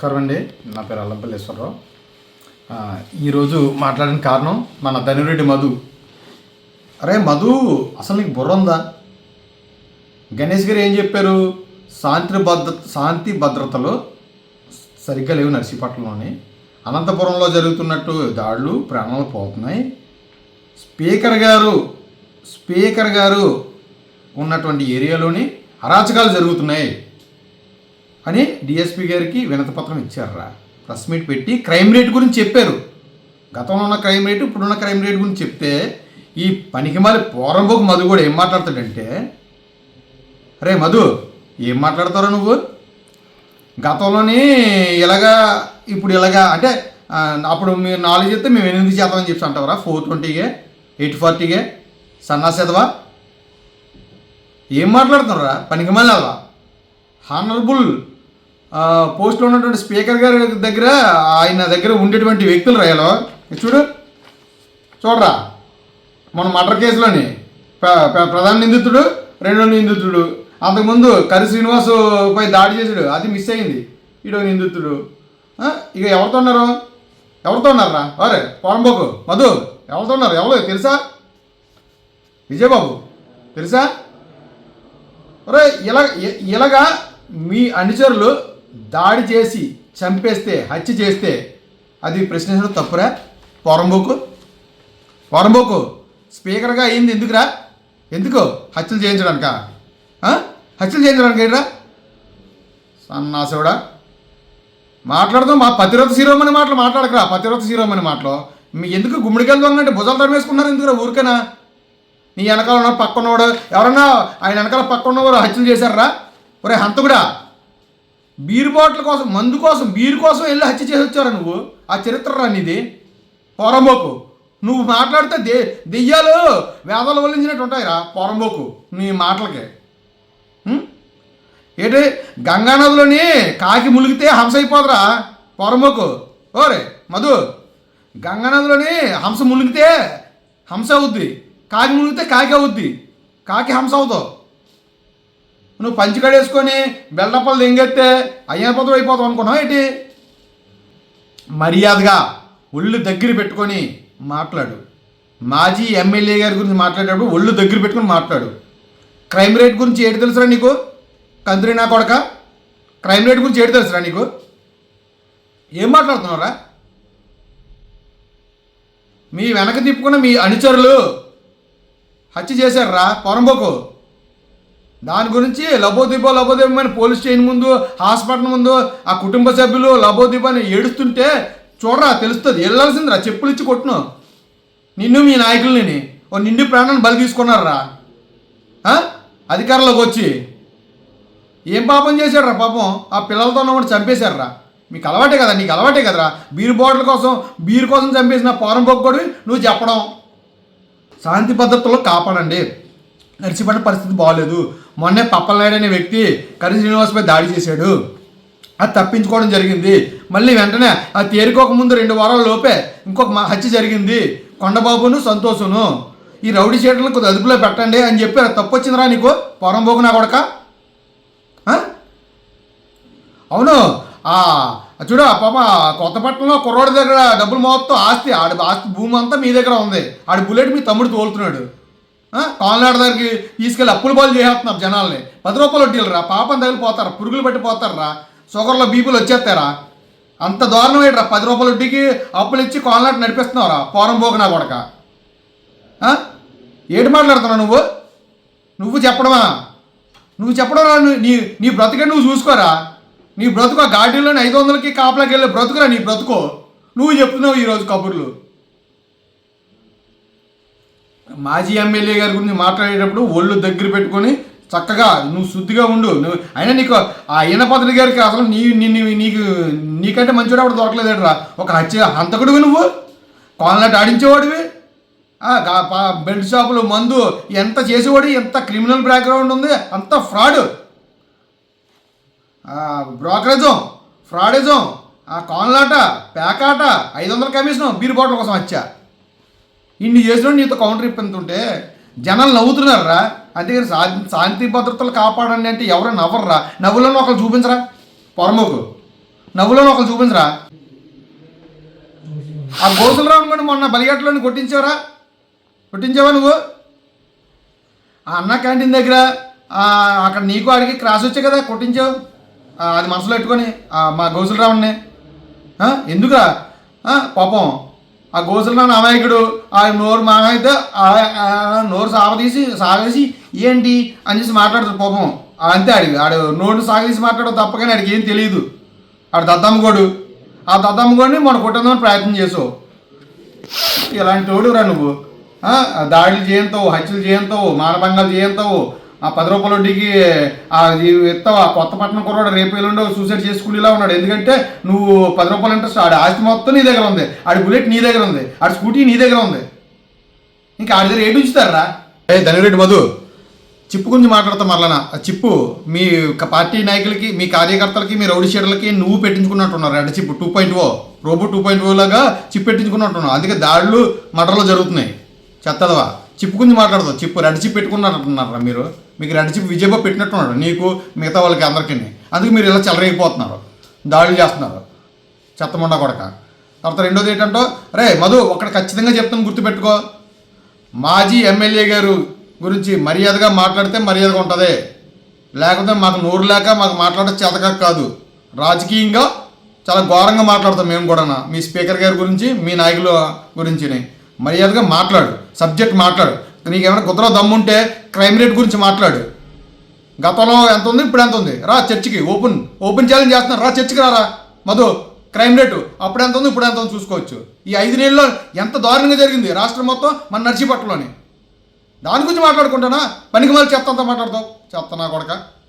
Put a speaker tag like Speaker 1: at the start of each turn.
Speaker 1: నమస్కారం అండి. నా పేరు అల్లంపల్లేశ్వరరావు. ఈరోజు మాట్లాడిన కారణం మన ధనురెడ్డి మధు. అరే మధు అసలు నీకు బుర్ర ఉందా? గణేష్ గారు ఏం చెప్పారు? శాంతి భద్ర శాంతి భద్రతలు సరిగ్గా లేవు నర్సీపట్నంలోని. అనంతపురంలో జరుగుతున్నట్టు దాడులు ప్రాణాలు పోతున్నాయి. స్పీకర్ గారు స్పీకర్ గారు ఉన్నటువంటి ఏరియాలోని అరాచకాలు జరుగుతున్నాయి. అని డిఎస్పీ గారికి వినతపత్రం ఇచ్చారా ప్రెస్ మీట్ పెట్టి క్రైమ్ రేట్ గురించి చెప్పారు. గతంలో ఉన్న క్రైమ్ రేటు ఇప్పుడున్న క్రైమ్ రేట్ గురించి చెప్తే ఈ పనికిమాలి పోరంబోకు మధు కూడా ఏం మాట్లాడతాడంటే అరే మధు ఏం మాట్లాడతారా నువ్వు? గతంలోని ఇలాగా ఇప్పుడు ఇలాగా అంటే అప్పుడు మీరు నాలుగు చెప్తే మేము ఎనిమిది చేద్దామని చెప్పి అంటారా ఫోర్ ట్వంటీకే ఎయిట్ ఫార్టీగే సన్నాసేదవా? ఏం మాట్లాడుతున్నారా పనికి మళ్ళీ హానరబుల్ పోస్ట్లో ఉన్నటువంటి స్పీకర్ గారి దగ్గర ఆయన దగ్గర ఉండేటువంటి వ్యక్తులు రాయాలో చూడు. చూడరా. మన మర్డర్ కేసులోని ప్రధాన నిందితుడు రెండో నిందితుడు. అంతకుముందు కరి శ్రీనివాస్ పై దాడి చేసాడు అది మిస్ అయింది. ఈడో నిందితుడు. ఇక ఎవరితో ఉన్నారు? ఎవరితో ఉన్నారా అరే పోరంబోకు మధు ఎవరితో ఉన్నారు? ఎవరు? తెలుసా? విజయబాబు తెలుసా? అరే ఇలా ఇ- ఇలాగా మీ అనుచరులు దాడి చేసి చంపేస్తే హత్య చేస్తే అది ప్రశ్నించడం తప్పురా? పొరంబోకు పొరంబోకు స్పీకర్గా అయింది ఎందుకురా? ఎందుకు? హత్యలు చేయించడానిక? హత్యలు చేయించడానికి ఏంట్రా? సన్నాసుడా. మాట్లాడదాం మా పతిరథ శిరోమణి మాటలు మాట్లాడకరా. పతిరథ శిరోమణి మాటలు. మీ ఎందుకు గుమ్మడికాయలు దొంగంటే భుజాలు తరిమేసుకున్నారు ఎందుకురా ఊరికేనా? నీ వెనకాల ఉన్న పక్కన్నవాడు ఎవరన్నా ఆయన వెనకాల పక్క ఉన్నవారు హత్యలు చేశారా? ఒరే హంతకుడా బీరు బాటిల్ కోసం మందు కోసం బీరు కోసం వెళ్ళి హత్య చేసి వచ్చారా నువ్వు. ఆ చరిత్ర రానిది పొరంబోకు. నువ్వు మాట్లాడితే దే దెయ్యాలు వేదాలు వల్లించినట్టు ఉంటాయిరా పొరంబోకు నీ మాటలకి. ఏంటి గంగానదిలోని కాకి ములిగితే హంస అయిపోదురా పొరంబోకు. ఓరే మధు గంగానదిలోని హంస ములిగితే హంస అవుద్ది కాకి ములిగితే కాకి అవుద్ది కాకి హంస అవుతావు. నువ్వు పంచికడేసుకొని బెల్లప్పలు దెంగెత్తే అయ్యపదం అయిపోతావు అనుకున్నావు ఏంటి? మర్యాదగా ఒళ్ళు దగ్గర పెట్టుకొని మాట్లాడు. మాజీ ఎమ్మెల్యే గారి గురించి మాట్లాడేటప్పుడు ఒళ్ళు దగ్గర పెట్టుకొని మాట్లాడు. క్రైమ్ రేట్ గురించి ఏంటి తెలుసురా నీకు? కంత్రి నా కొడక. క్రైమ్ రేట్ గురించి ఏంటి తెలుసురా నీకు? ఏం మాట్లాడుతున్నావురా? మీ వెనక తిప్పుకున్న మీ అనుచరులు హత్య చేశారురా పొరంబోకు. దాని గురించి లబోదీపో అని పోలీస్ స్టేషన్ ముందు హాస్పిటల్ ముందు ఆ కుటుంబ సభ్యులు లబోదీపని ఏడుస్తుంటే చూడరా తెలుస్తుంది. వెళ్ళాల్సిందిరా చెప్పులు ఇచ్చి కొట్టును. నిన్ను మీ నాయకుల్ని ఓ నిండి ప్రాణాన్ని బలి తీసుకున్నారా? అధికారంలోకి వచ్చి. ఏం పాపం చేశాడురా పాపం? ఆ పిల్లలతో ఉన్నవాడు చంపేశారురా మీకు అలవాటే కదా నీకు అలవాటే కదరా. బీరు బాటిల్ కోసం బీరు కోసం చంపేసిన పోరం పొగ్గొడి నువ్వు చెప్పడం. శాంతి పద్ధతుల్లో కాపాడండి. నడిచిపడిన పరిస్థితి బాగోలేదు మొన్నే పప్పలనాయుడు అనే వ్యక్తి కరి శ్రీనివాస్పై దాడి చేశాడు. అది తప్పించుకోవడం జరిగింది. మళ్ళీ వెంటనే అది తేరుకోక ముందు రెండు వారాల లోపే ఇంకొక మా హత్య జరిగింది. కొండబాబును సంతోషును. ఈ రౌడీ షీటర్లను కొద్ది అదుపులో పెట్టండి అని చెప్పి అది తప్పు వచ్చిందిరా నీకు? పొరంబోకు నా కొడక? అవును. ఆ చూడు ఆ పాప కొత్తపట్నంలో కుర్రోడి దగ్గర డబ్బులు మొత్తం ఆస్తి ఆడి ఆస్తి భూమి అంతా మీ దగ్గర ఉంది. ఆడి బుల్లెట్ మీ తమ్ముడు తోలుతున్నాడు. కాలనాడు దగ్గరికి తీసుకెళ్ళి అప్పులు పాలు చేసేస్తున్నారు జనాల్ని. పది రూపాయలు వడ్డీలు పాపం తగిలిపోతారా పురుగులు పట్టి పోతారా షుగర్లో బీపీలు వచ్చేస్తారా అంత దారుణం ఏంట్రా? పది రూపాయల వడ్డీకి అప్పులు ఇచ్చి కాలనాడు నడిపిస్తున్నావురా? పోరం పోకనా కొడక. ఏటి మాట్లాడుతున్నావు నువ్వు? నువ్వు చెప్పడమా? నువ్వు చెప్పడం రా, నీ- నీ నీ బ్రతుకే నువ్వు చూసుకోరా? నీ బ్రతుకు ఆ గార్డెన్లోని ఐదు వందలకి కాపలాకి వెళ్ళే బ్రతుకురా నీ బ్రతుకో? నువ్వు చెప్తున్నావు ఈరోజు కబుర్లు. మాజీ ఎమ్మెల్యే గారి గురించి మాట్లాడేటప్పుడు ఒళ్ళు దగ్గర పెట్టుకొని చక్కగా నువ్వు శుద్ధిగా ఉండు. నువ్వు అయినా నీకు ఆ ఈనపద్రి గారికి అసలు నీ నిన్ను నీకు నీకంటే మంచివాడు అప్పుడు దొరకలేదురా ఒక హత్య హంతకుడివి నువ్వు? కోనలాట ఆడించేవాడివి? బెడ్ బెల్ట్ షాపులు మందు ఎంత చేసేవాడు? ఎంత క్రిమినల్ బ్యాక్గ్రౌండ్ ఉంది? అంత ఫ్రాడ్. బ్రోకరేజం ఫ్రాడిజం ఆ కాన్లాట పేకాట ఐదు వందల కమిషన్ బీర్ బాటిల్ కోసం వచ్చా ఇన్ని చేసిన నీతో కౌంటర్ ఇప్పింతుంటే జనాలు నవ్వుతున్నారా అంతేగాని శా- శాంతి భద్రతలు కాపాడండి అంటే ఎవరు నవ్వరురా. నవ్వులను ఒకరు చూపించరా. పొరమోకు. నవ్వులను ఒకరు చూపించరా. ఆ గోసులరావు కూడా మొన్న బలిగట్లోని కొట్టించావరా. కొట్టించావా నువ్వు? ఆ అన్న క్యాంటీన్ దగ్గర అక్కడ నీకు అడిగి క్రాస్ వచ్చాయి కదా కొట్టించావు. అది మనసులో పెట్టుకొని మా గోసులరావుని ఎందుకురా? పాపం. ఆ గోసులరావు అమాయకుడు ఆ నోరు మామైతే నోరు సాగదీసి సాగేసి ఏంటి అని చేసి మాట్లాడుతాడు పాపం. అంతే ఆడి ఆడు నోరు సాగదీసి మాట్లాడవు తప్పకనే ఆడికి ఏం తెలియదు. ఆడు దద్దమ్మగోడు. ఆ దద్దమ్మగోడిని మన కొట్టేందుకు ప్రయత్నం చేసావు. ఇలాంటి వాడు రా నువ్వు దాడులు చేయంతో హత్యలు చేయంతో మానభంగాలు చేయంతో ఆ పది రూపాయల వడ్డీకి ఎత్తావు ఆ కొత్త పట్టణం కుర్రాడు రేపు ఎల్లుండో సూసైడ్ చేసుకునేలా ఉన్నాడు. ఎందుకంటే నువ్వు పది రూపాయలు ఇంట్రెస్ట్ ఆడి ఆస్తి మొత్తం నీ దగ్గర ఉంది. ఆడి బుల్లెట్ నీ దగ్గర ఉంది. ఆడి స్కూటీ నీ దగ్గర ఉంది. ఇంకా ఆడి దగ్గర ఏడు ఉంచుతారా ఏ ధనిరెడ్డి మధు చిప్పు గురించి మాట్లాడతాం మరలనా ఆ చిప్పు మీ పార్టీ నాయకులకి మీ కార్యకర్తలకి మీ రౌడీ షీటర్లకి నువ్వు పెట్టించుకున్నట్టున్నారు. Red chip two point O Robo two point O లాగా చిప్ పెట్టించుకున్నట్టున్నావు అందుకే దాడులు మటర్లు జరుగుతున్నాయి. చెత్తదవా? చిప్పు గురించి మాట్లాడదాం. చిప్పు రెడ్ చిప్ పెట్టుకున్నట్టున్నారా మీరు? మీకు రెడ్ చిప్ విజయబాబు పెట్టినట్టున్నాడు. నీకు మిగతా వాళ్ళకి అందరికీ. అందుకే మీరు ఇలా చెలరైపోతున్నారు దాడులు చేస్తున్నారు. చెత్తమండ కొడక. తర్వాత రెండోది ఏంటంటే రే మధు ఒక్కడ ఖచ్చితంగా చెప్తాను గుర్తుపెట్టుకో. మాజీ ఎమ్మెల్యే గారు గురించి మర్యాదగా మాట్లాడితే మర్యాదగా ఉంటుంది. లేకపోతే మాకు నోరు లేక మాకు మాట్లాడే చేతక కాదు. రాజకీయంగా చాలా ఘోరంగా మాట్లాడతాం మేము కూడా మీ స్పీకర్ గారి గురించి మీ నాయకుల గురించి మర్యాదగా మాట్లాడు. సబ్జెక్ట్ మాట్లాడు. నీకు ఏమైనా దమ్ము దమ్ముంటే క్రైమ్ రేట్ గురించి మాట్లాడు. గతంలో ఎంత ఉంది? ఇప్పుడు ఎంత ఉంది? రా చర్చికి ఓపెన్ ఓపెన్ ఛాలెంజ్ చేస్తున్నారు రా చర్చికి రారా. మధు క్రైమ్ రేటు అప్పుడు ఎంత ఉంది? ఇప్పుడు ఎంత ఉంది? చూసుకోవచ్చు. ఈ ఐదు నెలల్లో ఎంత దారుణంగా జరిగింది? రాష్ట్రం మొత్తం మన నర్సీపట్నంలోని. దాని గురించి మాట్లాడుకుంటానా? పనికి మళ్ళీ చెత్త అంతా మాట్లాడతావు? చెత్త నా కొడక.